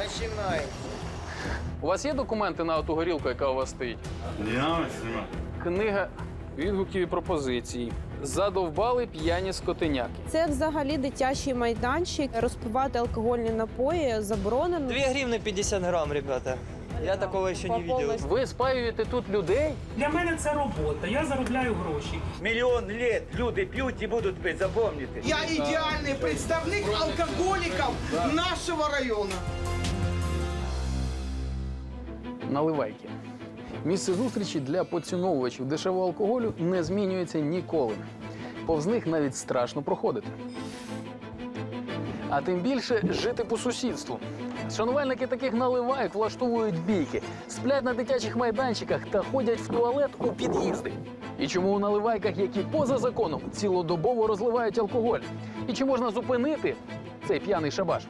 Начинай. У вас є документи на ту горілку, яка у вас стоїть? Книга відгуків і пропозицій. Задовбали п'яні скотиняки. Це взагалі дитячий майданчик. Розпивати алкогольні напої заборонено. 2 гривны 50 грамм, ребята. Я такого еще не видел. Ви спаюєте тут людей? Для мене це робота. Я заробляю гроші. Мільйон літ люди п'ють і будуть пити, запам'ятайте. Я ідеальний представник алкоголіків нашого району. Наливайки. Місце зустрічі для поціновувачів дешевого алкоголю не змінюється ніколи. Повз них навіть страшно проходити. А тим більше жити по сусідству. Шанувальники таких наливайок влаштовують бійки, сплять на дитячих майданчиках та ходять в туалет у під'їзди. І чому у наливайках, які поза законом, цілодобово розливають алкоголь? І чи можна зупинити цей п'яний шабаш?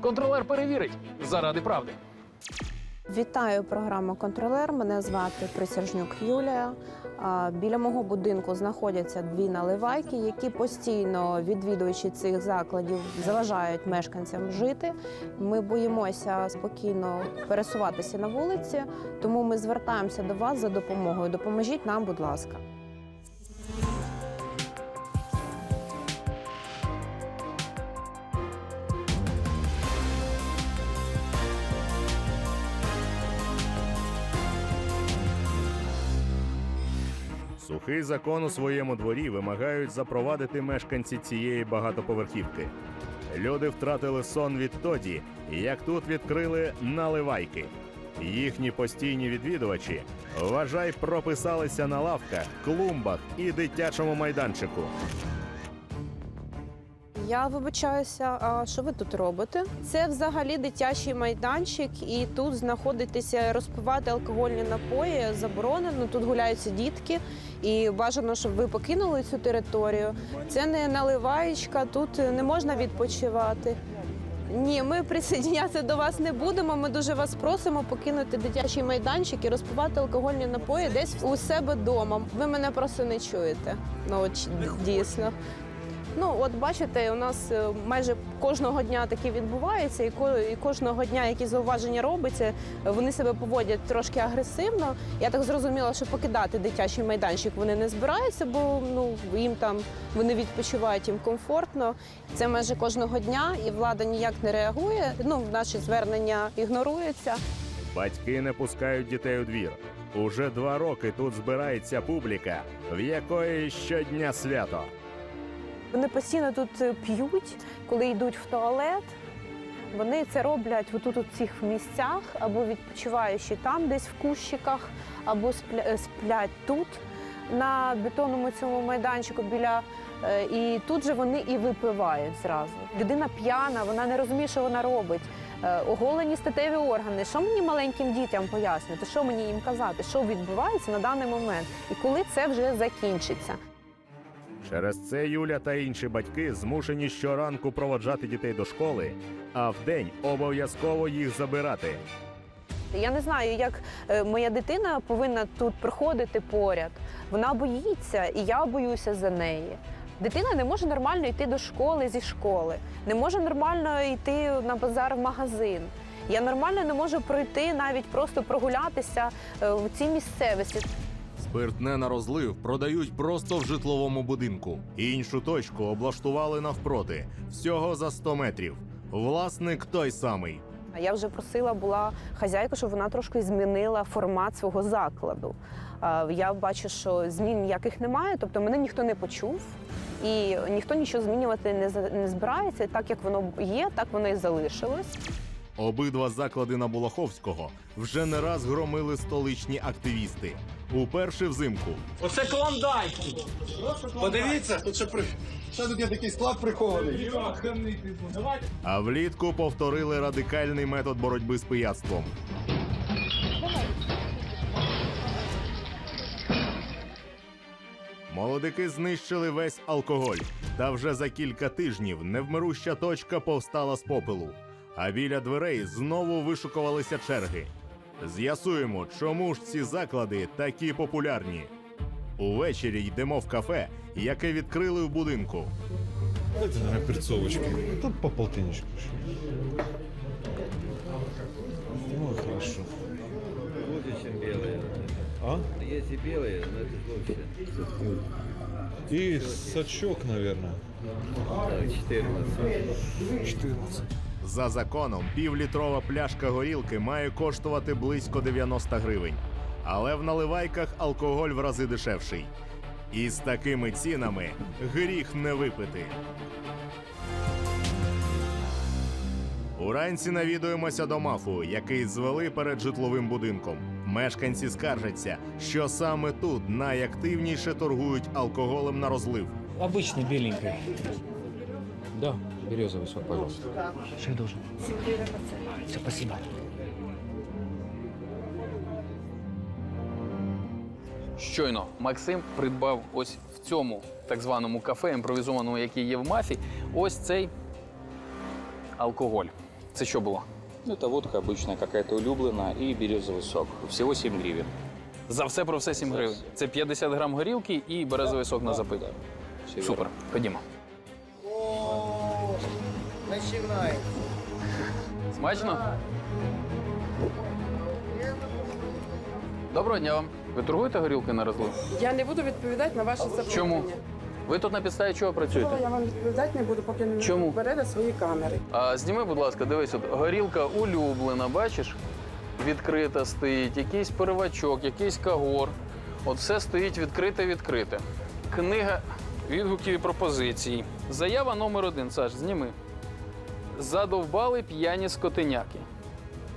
Контролер перевірить заради правди. Вітаю програму Контролер. Мене звати Присяжнюк Юлія. Біля мого будинку знаходяться дві наливайки, які постійно відвідуючи цих закладів заважають мешканцям жити. Ми боїмося спокійно пересуватися на вулиці, тому ми звертаємося до вас за допомогою. Допоможіть нам, будь ласка. Сухий закон у своєму дворі вимагають запровадити мешканці цієї багатоповерхівки. Люди втратили сон відтоді, як тут відкрили наливайки. Їхні постійні відвідувачі, вважай, прописалися на лавках, клумбах і дитячому майданчику. Я вибачаюся, а що ви тут робите? Це взагалі дитячий майданчик, і тут знаходитися, розпивати алкогольні напої заборонено. Тут гуляються дітки, і бажано, щоб ви покинули цю територію. Це не наливаєчка, тут не можна відпочивати. Ні, ми присоединятися до вас не будемо. Ми дуже вас просимо покинути дитячий майданчик і розпивати алкогольні напої десь у себе вдома. Ви мене просто не чуєте. Ну от дійсно. Ну, от бачите, у нас е, майже кожного дня таке відбувається, і кожного дня якісь зауваження робиться. Вони себе поводять трошки агресивно. Я так зрозуміла, що покидати дитячий майданчик вони не збираються, бо ну їм там вони відпочивають їм комфортно. Це майже кожного дня, і влада ніяк не реагує. Ну, наші звернення ігноруються. Батьки не пускають дітей у двір. Уже два роки тут збирається публіка, в якої щодня свято. Вони постійно тут е, п'ють, коли йдуть в туалет. Вони це роблять отут у цих місцях, або відпочиваючи там, десь в кущиках, або е, сплять тут, на бетонному цьому майданчику біля. е, І тут же вони і випивають зразу. Людина п'яна, вона не розуміє, що вона робить. Оголені статеві органи. Що мені маленьким дітям пояснювати? Що мені їм казати? Що відбувається на даний момент? І коли це вже закінчиться? Через це Юля та інші батьки змушені щоранку проводжати дітей до школи, а вдень обов'язково їх забирати. Я не знаю, як е, моя дитина повинна тут проходити поряд. Вона боїться, і я боюся за неї. Дитина не може нормально йти до школи зі школи, не може нормально йти на базар в магазин. Я нормально не можу пройти, навіть просто прогулятися е, в цій місцевості. Спиртне на розлив продають просто в житловому будинку. Іншу точку облаштували навпроти, всього за 100 метрів. Власник той самий. А Я вже просила була хазяйку, щоб вона трошки змінила формат свого закладу. Я бачу, що змін ніяких немає, тобто мене ніхто не почув. І ніхто нічого змінювати не збирається. Так як воно є, так воно і залишилось. Обидва заклади на Болоховського вже не раз громили столичні активісти. Уперше взимку Оце клондайк. Подивіться, тут ще при... Ще тут є такий склад прихований. А влітку повторили радикальний метод боротьби з пияцтвом. Молодики знищили весь алкоголь, та вже за кілька тижнів невмируща точка повстала з попелу а біля дверей знову вишукувалися черги. З'ясуємо, чому ж ці заклади такі популярні. Увечері йдемо в кафе, яке відкрили в будинку. Давайте на перцовочки. Тут по полтинничку. Ну, хорошо. Лучше, чем белые. А? Есть и белые, но это вообще. И сачок, наверное. 14. 14. За законом півлітрова пляшка горілки має коштувати близько 90 гривень. Але в наливайках алкоголь в рази дешевший. І з такими цінами гріх не випити. Уранці навідуємося до мафу, який звели перед житловим будинком. Мешканці скаржаться, що саме тут найактивніше торгують алкоголем на розлив. Обичний біленький. Да, березовий сок, пожалуйста. Що я должен? Все, спасибо. Щойно Максим придбав ось в цьому так званому кафе, імпровізованому, який є в мафі, ось цей алкоголь. Це що було? Ну, Это водка обычная какая-то улюблена и березовый сок. Всего 7 гривен. За все про все 7 гривень. Це 50 грам горілки і березовий сок на запит. Все Супер, ходімо. Начинай. Смачно? Доброго дня вам. Ви торгуєте горілкою на розлив? Я не буду відповідати на ваші запитання. Чому? Ви тут на підставі чого працюєте? Я вам відповідати не буду, поки не Чому? берете свої камери. А, зніми, будь ласка, дивись, от горілка улюблена, бачиш? Відкрита стоїть, якийсь первачок, якийсь кагор. От все стоїть відкрите-відкрите. Книга відгуків і пропозицій. Заява номер один, Саш, зніми. Задовбали п'яні скотиняки.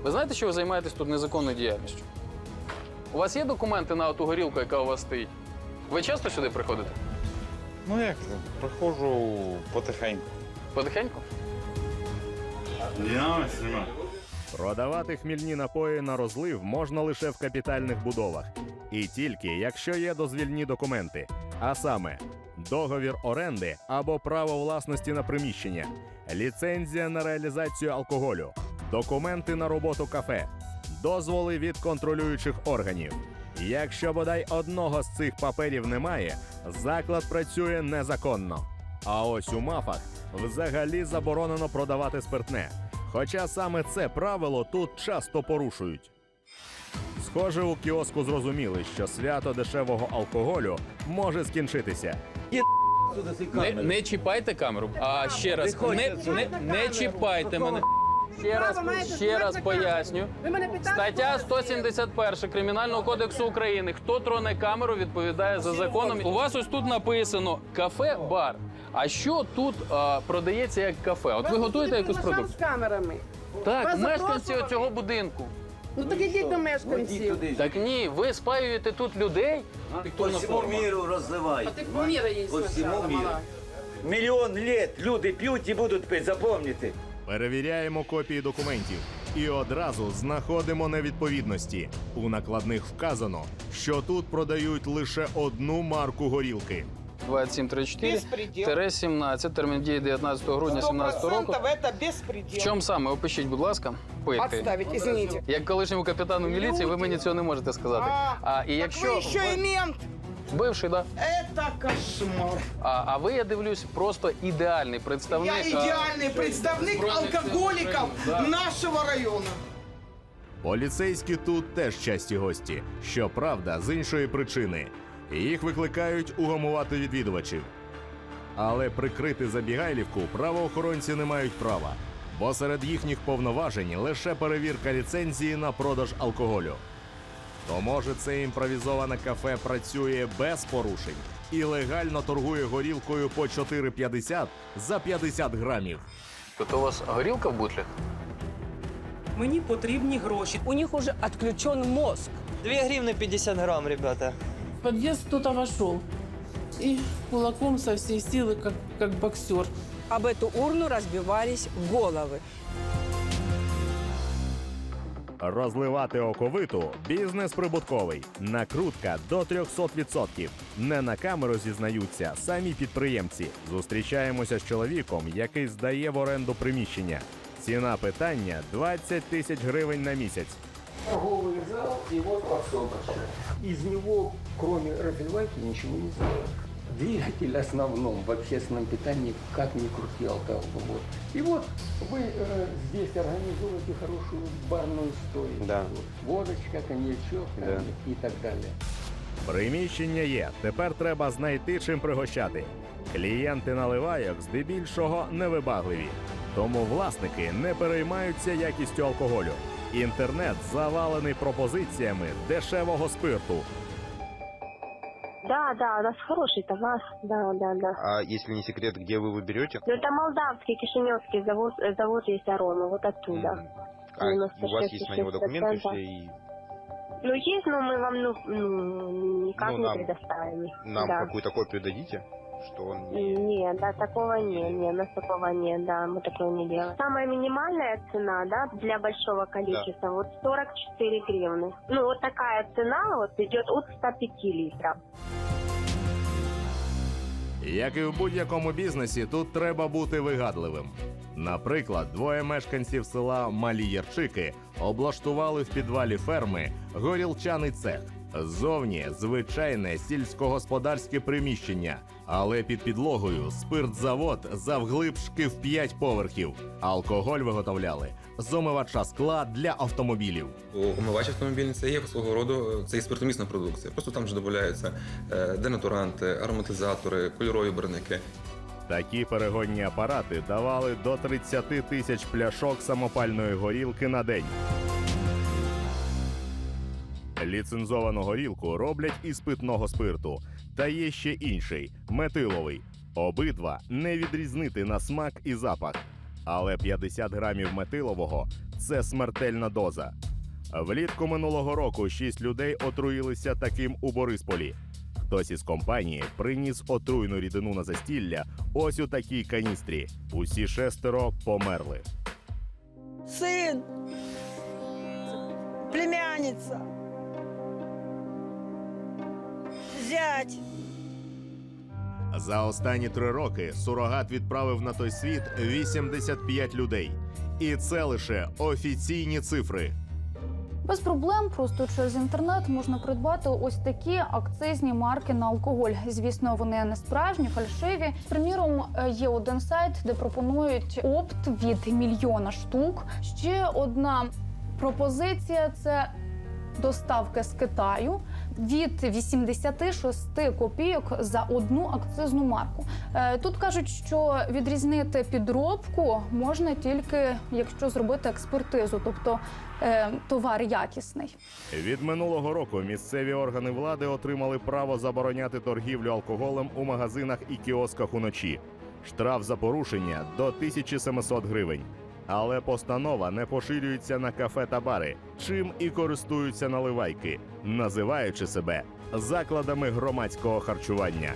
Ви знаєте, що ви займаєтесь тут незаконною діяльністю? У вас є документи на ту горілку, яка у вас стоїть? Ви часто сюди приходите? Ну як, приходжу потихеньку. Потихеньку? Продавати хмільні напої на розлив можна лише в капітальних будовах. І тільки якщо є дозвільні документи, а саме договір оренди або право власності на приміщення, ліцензія на реалізацію алкоголю, документи на роботу кафе, дозволи від контролюючих органів. Якщо бодай одного з цих паперів немає, заклад працює незаконно. А ось у мафах взагалі заборонено продавати спиртне. Хоча саме це правило тут часто порушують. Схоже, у кіоску зрозуміли, що свято дешевого алкоголю може скінчитися. Не, не чіпайте камеру. А ще раз, не, не, не чіпайте мене. Ще раз, ще раз поясню. Ви мене питали? Стаття 171 Кримінального кодексу України. Хто троне камеру, відповідає за законом. У вас ось тут написано кафе-бар. А що тут а, продається як кафе? От ви готуєте якусь з камерами. Так, Вас мешканці запрошували? цього будинку. Ну так ідіть до мешканців. Так ні, ви спаюєте тут людей. По всьому миру розливають. Ти поміра їй По всьому миру. мала. Мільйон літ люди п'ють і будуть пити, запам'ятайте. Перевіряємо копії документів і одразу знаходимо невідповідності. У накладних вказано, що тут продають лише одну марку горілки. 2734 Беспредел. тире 17, термін дії 19 грудня 17 року. 100% это В беспредел. чому саме? Опишіть, будь ласка, питки. Отставить, извините. Як колишньому капітану міліції, ви мені цього не можете сказати. А, А і Так якщо вы еще и мент. бивший, да? Это кошмар. А, а ви, я дивлюсь, просто ідеальний представник. Я а, идеальный представник алкоголиков нашего района. Поліцейські тут теж часті гості. Щоправда, з іншої причини. їх викликають угамувати відвідувачів. Але прикрити забігайлівку правоохоронці не мають права, бо серед їхніх повноважень лише перевірка ліцензії на продаж алкоголю. То може це імпровізоване кафе працює без порушень і легально торгує горілкою по 4,50 за 50 грамів. Тут у вас горілка в бутлях? Мені потрібні гроші. У них уже отключен мозг. 2 гривны 50 грамм, ребята В подъезд кто-то вошел. И кулаком со всей силы, как, как боксер. Об эту урну разбивались головы. Розливати оковиту бізнес прибутковий. Накрутка до 300%. Не на камеру зізнаються самі підприємці. Зустрічаємося з чоловіком, який здає в оренду приміщення. Ціна питання 20 тисяч гривень на місяць. Торговый зал и вот подсобочная. Из него, кроме рафинвайки, ничего не сделать. двигатель основном в общественном питании, как ни крути алкоголь. И вот вы э, здесь организуете хорошую барную стойку. Да. Водочка, коньячок там, Да. и так далее. Приміщення є. Тепер треба знайти чим пригощати. Клієнти наливайок здебільшого невибагливі, тому власники не переймаються якістю алкоголю. Інтернет завалений пропозиціями дешевого спирту. Да, да, у нас хороший товар. Да, да, да. А если не секрет, где вы его берете? Ну, это молдавский, кишиневский завод, э, завод есть арома, вот оттуда. А у вас есть на него документы 96%. все и Ну, есть, но мы вам, ну, ну, никак Ну, не нам- предоставим. нам да. какую-то копию дадите, что он не... Нет, да, такого нет, нет, у нас такого нет, да, мы такое не делаем. Самая минимальная цена, да, для большого количества, вот 44 гривны. Ну, вот такая цена вот идет от 105 литров. Як і в будь-якому бізнесі, тут треба бути вигадливим. Наприклад, двоє мешканців села Малі Ярчики облаштували в підвалі ферми горілчаний цех. Ззовні звичайне сільськогосподарське приміщення, але під підлогою спиртзавод завглибшки в 5 поверхів. Алкоголь виготовляли з омивача скла для автомобілів. Умивач автомобільний це є свого роду це і спиртомісна продукція. Просто там вже додаються е, денатуранти, ароматизатори, кольорові барники. Такі перегонні апарати давали до 30 тисяч пляшок самопальної горілки на день. Ліцензовану горілку роблять із питного спирту. Та є ще інший метиловий. Обидва не відрізнити на смак і запах. Але 50 грамів метилового це смертельна доза. Влітку минулого року шість людей отруїлися таким у Борисполі. Хтось із компанії приніс отруйну рідину на застілля ось у такій каністрі. Усі шестеро померли. Сын, племянница, зять. За останні три роки сурогат відправив на той світ 85 людей. І це лише офіційні цифри. Без проблем просто через інтернет можна придбати ось такі акцизні марки на алкоголь. Звісно, вони не справжні, фальшиві. Приміром, е, є один сайт, де пропонують опт від мільйона штук. Ще одна пропозиція це доставки з Китаю від 86 копійок за одну акцизну марку. Е, Тут кажуть, що відрізнити підробку можна тільки якщо зробити експертизу, тобто е, товар якісний. Від минулого року місцеві органи влади отримали право забороняти торгівлю алкоголем у магазинах і кіосках уночі. Штраф за порушення до 1700 гривень. Але постанова не поширюється на кафе та бари, чим і користуються наливайки, називаючи себе закладами громадського харчування.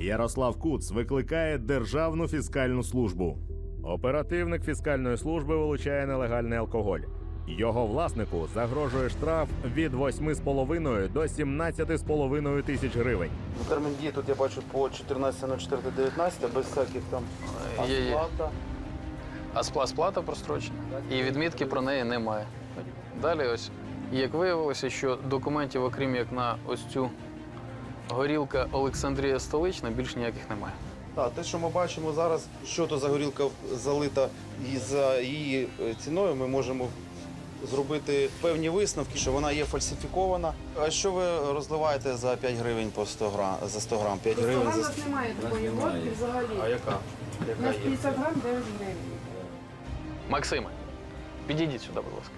Ярослав Куц викликає Державну фіскальну службу. Оперативник фіскальної служби вилучає нелегальний алкоголь. Його власнику загрожує штраф від 8,5 до 17,5 тисяч гривень. Термін дії тут я бачу по 14.04.19, без всяких там Є, є. асфальта. А спла- сплата прострочена. І відмітки про неї немає. Далі ось, як виявилося, що документів, окрім як на ось цю горілка Олександрія Столична, більш ніяких немає. Так, те, що ми бачимо зараз, що то за горілка залита і за її е, ціною, ми можемо зробити певні висновки, що вона є фальсифікована. А що ви розливаєте за 5 гривень по 100 грам, за 100 грам? 5 гривень за... немає такої водки взагалі. А яка? Яка є? грам 9 гривень. Максиме, підійдіть сюди, будь ласка.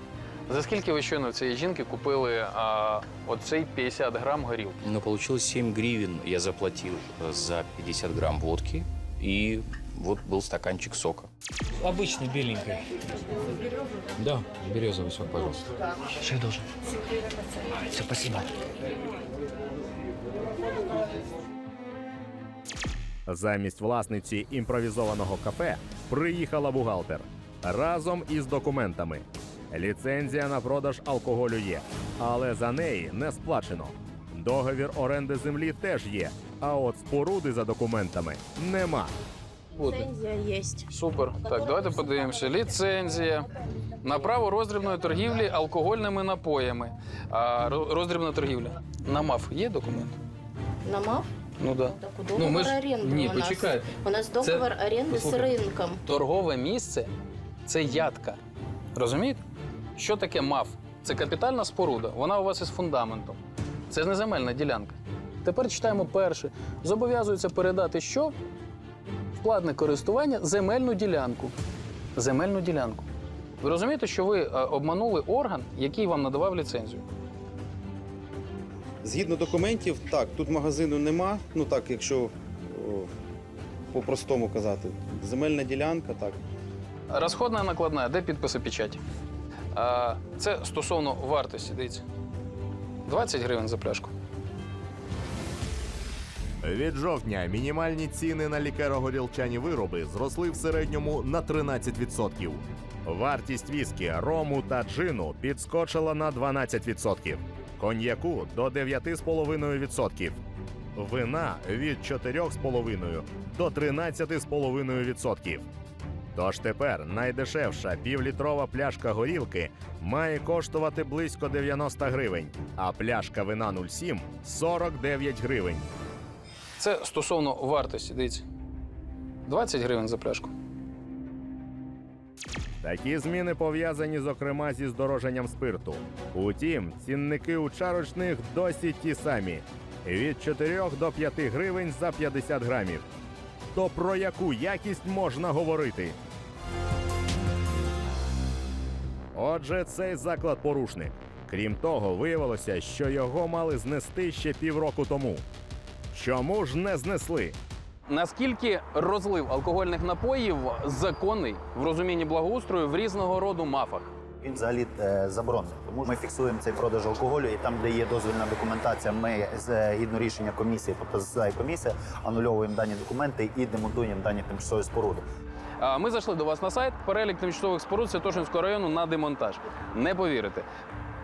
За скільки ви щойно в цієї жінки купили а, оцей 50 грам горілки? Но получилось 7 гривен я заплатил э, за 50 грамм водки. И вот был стаканчик сока. Обычный беленький. Да, березовый сок, пожалуйста. Что я должен? Все, спасибо. Замість власниці імпровізованого кафе приїхала бухгалтер разом із документами. Ліцензія на продаж алкоголю є, але за неї не сплачено. Договір оренди землі теж є, а от споруди за документами нема. Ліцензія є. Супер. Так, давайте подивимося. Ліцензія на право роздрібної торгівлі алкогольними напоями. А роздрібна торгівля. На МАФ є документ? На МАФ? Ну да. договор Ну, ми ж- оренди ні, у нас. почекайте. У нас Це- договор оренди з ринком. Торгове місце це ядка. Розумієте? Що таке МАФ? Це капітальна споруда. Вона у вас із фундаментом. Це ж не земельна ділянка. Тепер читаємо перше. Зобов'язується передати що? В платне користування земельну ділянку. Земельну ділянку. Ви розумієте, що ви е, обманули орган, який вам надавав ліцензію? Згідно документів, так, тут магазину нема. Ну так, якщо по-простому казати. Земельна ділянка, так. Розходна накладна, де підписи печаті? А, це стосовно вартості, дивіться. 20 гривень за пляшку. Від жовтня мінімальні ціни на лікеро-горілчані вироби зросли в середньому на 13%. Вартість віскі, рому та джину підскочила на 12%, коньяку до 9,5%, вина від 4,5% до 13,5%. Тож тепер найдешевша півлітрова пляшка горілки має коштувати близько 90 гривень, а пляшка вина 07 – 49 гривень. Це стосовно вартості, дивіться. 20 гривень за пляшку. Такі зміни пов'язані, зокрема, зі здороженням спирту. Утім, цінники у чарочних досі ті самі: від 4 до 5 гривень за 50 грамів. То про яку якість можна говорити? Отже, цей заклад порушник. Крім того, виявилося, що його мали знести ще півроку тому. Чому ж не знесли? Наскільки розлив алкогольних напоїв законний в розумінні благоустрою в різного роду мафах? Він взагалі е, заборонений. Тому ми фіксуємо цей продаж алкоголю, і там, де є дозвільна документація, ми згідно рішення комісії, тобто засідає комісія, анульовуємо дані документи і демонтуємо дані тимчасові споруди. Ми зайшли до вас на сайт. Перелік тимчасових споруд Святошинського району на демонтаж. Не повірите.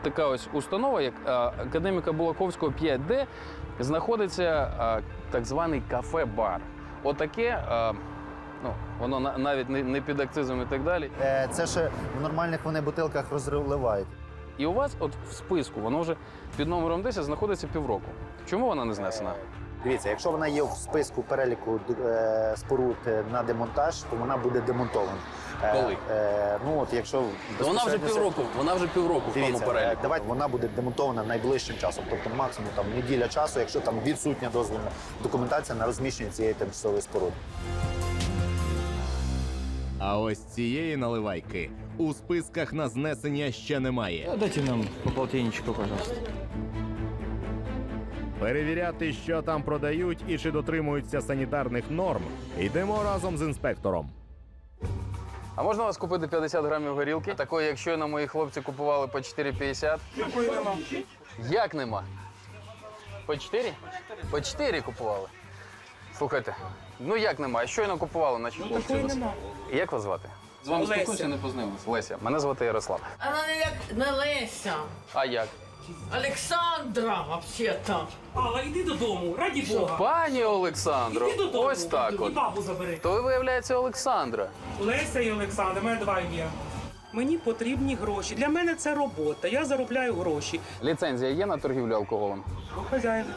Така ось установа, як академіка Булаковського 5D, знаходиться так званий кафе-бар. Отаке, ну, воно на- навіть не, не під акцизом і так далі. Е, Це ще в нормальних вони бутилках розливають. І у вас, от в списку, воно вже під номером 10 знаходиться півроку. Чому вона не знесена? Дивіться, якщо вона є в списку переліку е, споруд е, на демонтаж, то вона буде демонтована. Е, Коли? Е, ну от якщо Вона вже півроку, вона вже півроку в тому переліку. е, давайте вона буде демонтована найближчим часом, тобто максимум там неділя часу, якщо там відсутня дозвільна документація на розміщення цієї тимчасової споруди. А ось цієї наливайки у списках на знесення ще немає. Дайте нам по полтинничку, пожалуйста. Перевіряти, що там продають і чи дотримуються санітарних норм, йдемо разом з інспектором. А можна у вас купити 50 грамів горілки? Такої, як щойно мої хлопці купували по 4,50. Якої нема? Як нема? По 4? По 4 купували. Слухайте, ну як нема? А Щойно купували, наче хлопці. Такої нема. Як вас звати? З вами Леся. спілкуюся, не познайомилися. Леся, мене звати Ярослав. Вона не як не Леся. А як? Олександра, взагалі-то. Алла, йди додому, раді Бога. Пані Олександро, Іди додому, ось так і от. бабу забери. То ви виявляється Олександра. Леся і Олександр, у мене два ім'я. Мені потрібні гроші. Для мене це робота. Я заробляю гроші. Ліцензія є на торгівлю алкоголем? У хазяїна.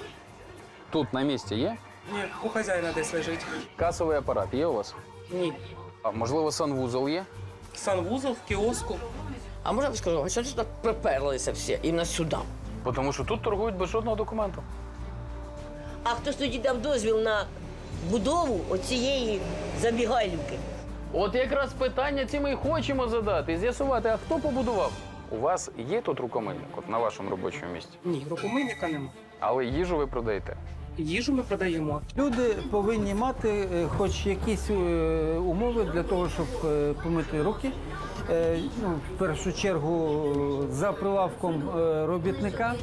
Тут на місці є? Ні, у хазяїна десь лежить. Касовий апарат є у вас? Ні. А можливо, санвузол є? Санвузол в кіоску. А можна скажу, а що ж так приперлися всі іменно сюди? Тому що тут торгують без жодного документу. А хтось тоді дав дозвіл на будову оцієї забігайлівки? От якраз питання ці ми й хочемо задати з'ясувати, а хто побудував? У вас є тут рукомийник, от на вашому робочому місці, Ні, рукомийника нема. але їжу ви продаєте. Їжу ми продаємо. Люди повинні мати е, хоч якісь е, умови для того, щоб е, помити руки. Ну, в першу чергу за прилавком робітника.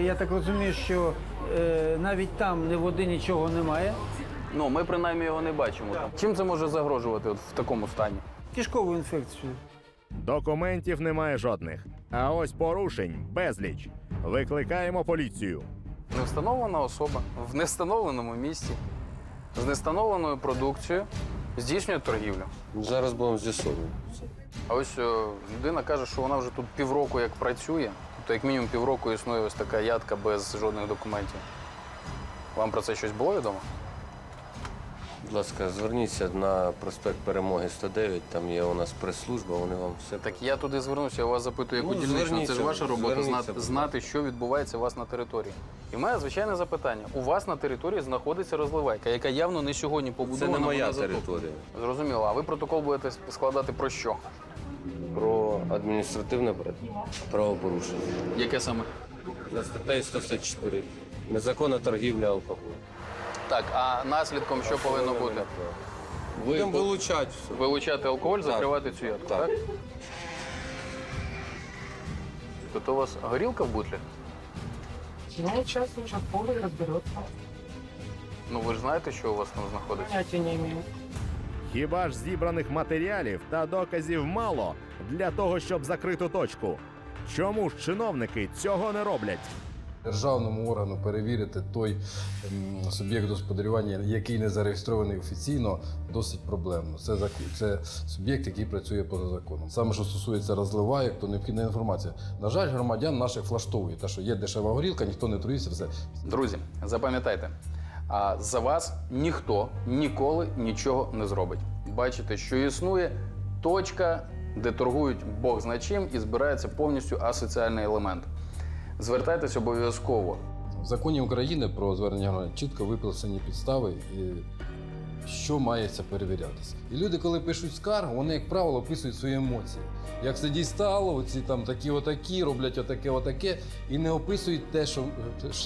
Я так розумію, що навіть там ні води нічого немає. Ну, ми принаймні його не бачимо. Там. Чим це може загрожувати от в такому стані? Кишкову інфекцію. Документів немає жодних. А ось порушень безліч. Викликаємо поліцію. Невстановлена особа в невстановленому місці з нестановленою продукцією здійснює торгівлю. Зараз будемо з'ясовувати. А ось о, людина каже, що вона вже тут півроку як працює, тобто як мінімум півроку існує ось така ядка без жодних документів. Вам про це щось було відомо? Будь ласка, зверніться на проспект Перемоги 109, там є у нас прес-служба, вони вам все Так я туди звернувся, я вас запитую, яку Ну, дільничну. Це ж ваша робота зверніться, знати, будь знати, що відбувається у вас на території. І в мене звичайне запитання. У вас на території знаходиться розливайка, яка явно не сьогодні Це побудована. не моя вона затоплена. територія. Зрозуміло. А ви протокол будете складати про що? Про адміністративне правопорушення. Яке саме? За статтею 154. Незаконна торгівля алкоголем. Так, а наслідком що повинно бути? Ви Будемо вилучати все. вилучати алкоголь, закривати цю ядку, так? Так. Тобто у вас горілка в бутлі? Ну, сейчас участковый разберется. Ну ви ж знаєте, що у вас там знаходиться? Понятия не имею. Хіба ж зібраних матеріалів та доказів мало для того, щоб закрити точку? Чому ж чиновники цього не роблять? Державному органу перевірити той суб'єкт господарювання, який не зареєстрований офіційно, досить проблемно. Це це суб'єкт, який працює поза законом. Саме що стосується розливайок, то необхідна інформація. На жаль, громадян наших влаштовує те, що є дешева горілка, ніхто не труїться, все. Друзі, запам'ятайте, а за вас ніхто ніколи нічого не зробить. Бачите, що існує точка, де торгують Бог зна чим і збирається повністю асоціальний елемент. Звертайтесь обов'язково. В законі України про звернення громадян чітко виписані підстави, і що мається перевірятися. І люди, коли пишуть скаргу, вони, як правило, описують свої емоції. Як це дістало, оці там такі отакі, роблять отаке, отаке, і не описують те, що,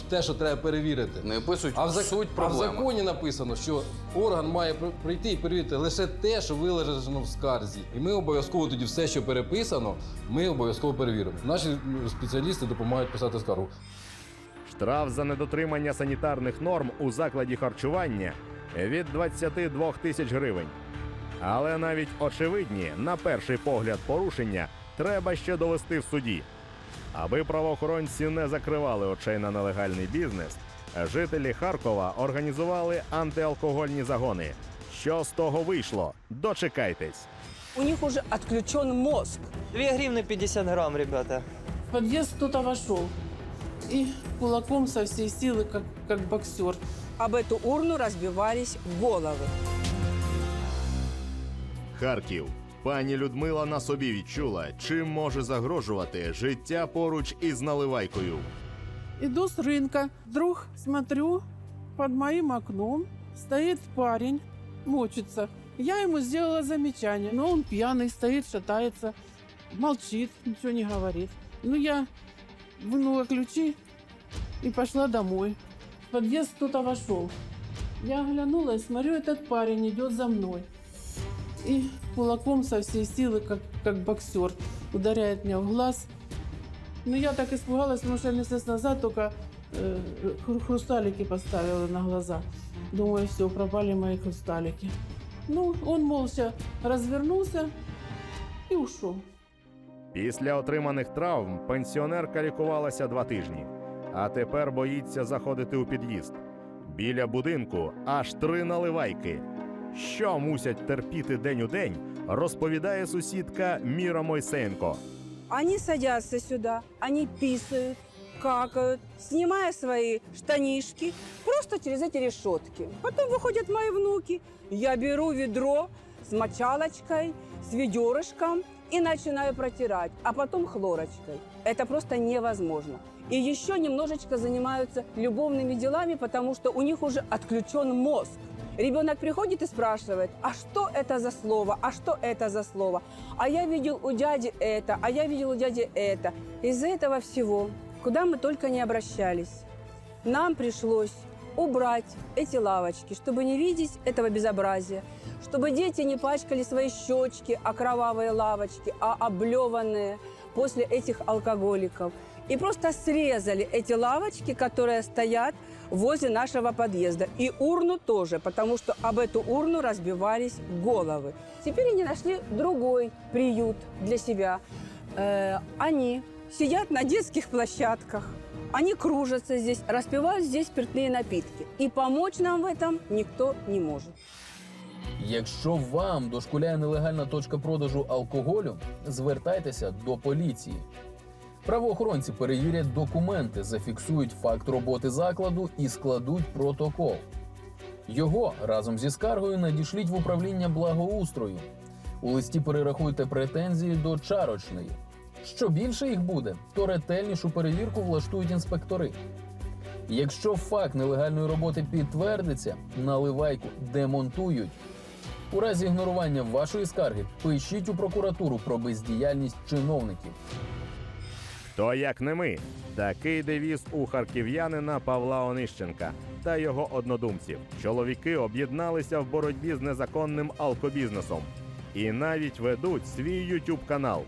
те, що треба перевірити. Не описують А в, зак- суть а в законі написано, що орган має при- прийти і перевірити лише те, що вилежено в скарзі. І ми обов'язково тоді все, що переписано, ми обов'язково перевіримо. Наші спеціалісти допомагають писати скаргу. Штраф за недотримання санітарних норм у закладі харчування від 22 тисяч гривень. Але навіть очевидні, на перший погляд, порушення треба ще довести в суді. Аби правоохоронці не закривали очей на нелегальний бізнес, жителі Харкова організували антиалкогольні загони. Що з того вийшло? Дочекайтесь. У них уже отключен мозг. 2 гривны 50 грамм, ребята. В подъезд кто-то вошел и кулаком со всей силы, как, как боксер. Об эту урну разбивались головы. Харків. Пані Людмила на собі відчула, чим може загрожувати життя поруч із наливайкою. Иду с рынка, вдруг смотрю, под моим окном стоит парень, мочится. Я ему сделала замечание, но он пьяный, стоит, шатается, молчит, ничего не говорит. Ну, я вынула ключи и пошла домой. В подъезд кто-то вошел. Я оглянулась, смотрю, этот парень идет за мной. И кулаком со всей силы, как, как боксер, ударяет меня в глаз. Ну, я так испугалась, потому что я месяц назад только э, хру- хрусталики поставила на глаза. Думаю, все, пропали мои хрусталики. Ну, он молча развернулся и ушел. Після отриманих травм пенсіонерка лікувалася два тижні, а тепер боїться заходити у під'їзд. Біля будинку аж три наливайки. Що мусять терпіти день у день, розповідає сусідка Міра Мойсенко. Они садятся сюда, они писают, какают, снимая свои штанишки просто через эти решетки. Потом выходят мои внуки. Я беру ведро с мочалочкой, с ведерышком и начинаю протирать, а потом хлорочкой. Это просто невозможно. И еще немножечко занимаются любовными делами, потому что у них уже отключен мозг. Ребенок приходит и спрашивает, а что это за слово, а что это за слово? А я видел у дяди это, а я видел у дяди это. Из-за этого всего, куда мы только не обращались, нам пришлось убрать эти лавочки, чтобы не видеть этого безобразия, чтобы дети не пачкали свои щечки, а кровавые лавочки, а облеванные после этих алкоголиков И просто срезали эти лавочки, которые стоят возле нашего подъезда. И урну тоже, потому что об эту урну разбивались головы. Теперь они нашли другой приют для себя. Э, они сидят на детских площадках, они кружатся здесь, распивают здесь спиртные напитки. И помочь нам в этом никто не может. Якщо вам дошкуляє нелегальна точка продажу алкоголю, звертайтеся до поліції. Правоохоронці перевірять документи, зафіксують факт роботи закладу і складуть протокол. Його разом зі скаргою надішліть в управління благоустрою. У листі перерахуйте претензії до чарочної. Що більше їх буде, то ретельнішу перевірку влаштують інспектори. Якщо факт нелегальної роботи підтвердиться, наливайку демонтують. У разі ігнорування вашої скарги пишіть у прокуратуру про бездіяльність чиновників. То як не ми. Такий девіз у харків'янина Павла Онищенка та його однодумців. Чоловіки об'єдналися в боротьбі з незаконним алкобізнесом і навіть ведуть свій YouTube канал.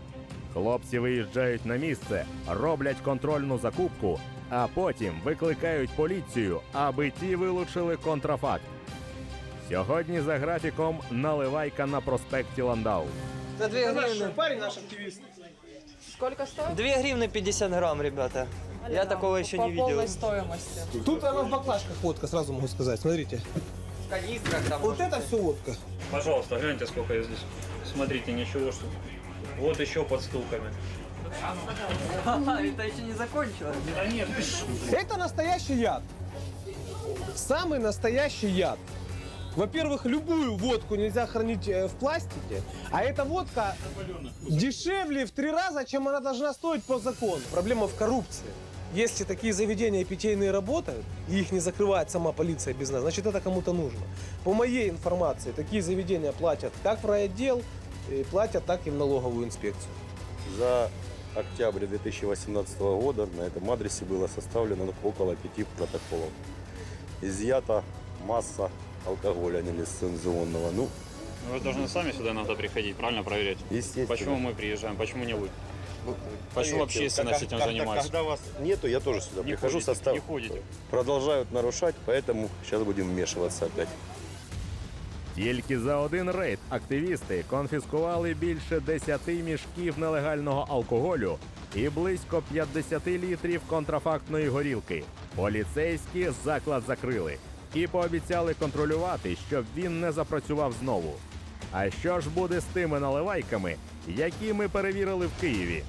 Хлопці виїжджають на місце, роблять контрольну закупку, а потім викликають поліцію, аби ті вилучили контрафакт. Сьогодні за графіком наливайка на проспекті Ландау. За 2 гривны. Парень наш активист. Сколько стоит? 2 гривны 50 грамм, ребята. Я такого еще не видел. стоимости. Тут она в баклажках водка, сразу могу сказать. Смотрите. В канистрах там. Вот это все водка. Пожалуйста, гляньте, сколько я здесь. Смотрите, ничего, что... Вот еще под стулками. Это еще не закончилось. Да нет, Это настоящий яд. Самый настоящий яд. Во-первых, любую водку нельзя хранить э, в пластике, а эта водка дешевле в три раза, чем она должна стоить по закону. Проблема в коррупции. Если такие заведения питейные работают, и их не закрывает сама полиция без нас, значит это кому-то нужно. По моей информации, такие заведения платят как в райотдел, и платят так и в налоговую инспекцию. За октябрь 2018 года на этом адресе было составлено около пяти протоколов. Изъята масса алкоголя нелицензионного. Ну, вы должны сами сюда иногда приходить, правильно проверять? естественно. Почему мы приезжаем, почему не вы? Почему Поверьте, общественность как- этим как- занимается? Когда вас нету, я тоже сюда Не прихожу, ходите, состав не ходите. продолжают нарушать, поэтому сейчас будем вмешиваться опять. Тільки за один рейд активісти конфіскували більше 10 мішків нелегального алкоголю і близько 50 літрів контрафактної горілки. Поліцейські заклад закрили і пообіцяли контролювати, щоб він не запрацював знову. А що ж буде з тими наливайками, які ми перевірили в Києві?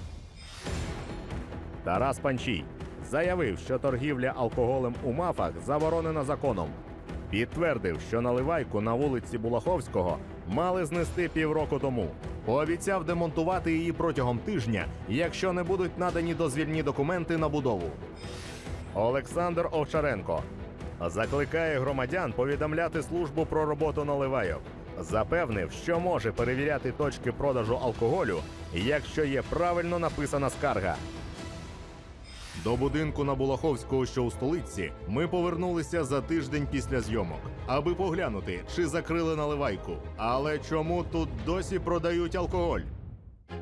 Тарас Панчій заявив, що торгівля алкоголем у мафах заборонена законом. Підтвердив, що наливайку на вулиці Булаховського мали знести півроку тому. Пообіцяв демонтувати її протягом тижня, якщо не будуть надані дозвільні документи на будову. Олександр Овчаренко закликає громадян повідомляти службу про роботу наливайок. Запевнив, що може перевіряти точки продажу алкоголю, якщо є правильно написана скарга. До будинку на Булаховського, що у столиці, ми повернулися за тиждень після зйомок, аби поглянути, чи закрили наливайку. Але чому тут досі продають алкоголь?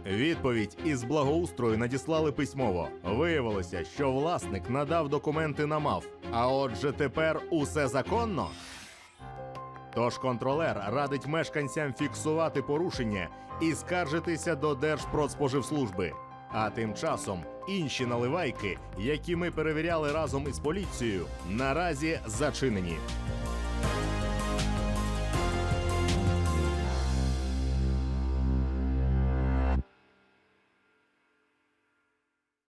Відповідь із благоустрою надіслали письмово. Виявилося, що власник надав документи на МАФ. А отже, тепер усе законно. Тож контролер радить мешканцям фіксувати порушення і скаржитися до Держпродспоживслужби. А тим часом інші наливайки, які ми перевіряли разом із поліцією, наразі зачинені.